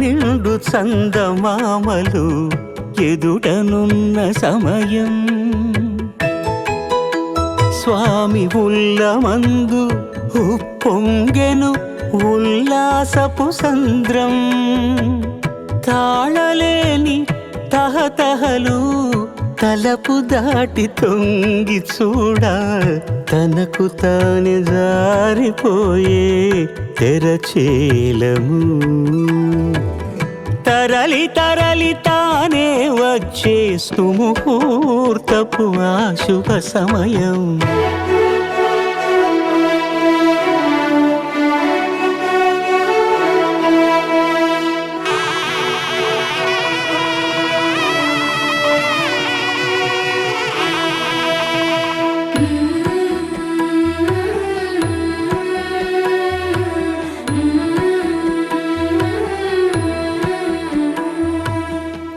నిండు చందమామలు ఎదుటనున్న సమయం. స్వామి ఉల్లమందు ఉప్పొంగెను ఉల్లాసపు సంద్రం. తాళలేని తహతహలు తలపు దాటి తొంగి చూడ తనకు తాను జారిపోయే తెరచేలము. తరలి తరలి తానే వచ్చే సుముహూర్తపు ఆ శుభ సమయం.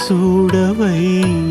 ఇంపుగా చూడవయ్యా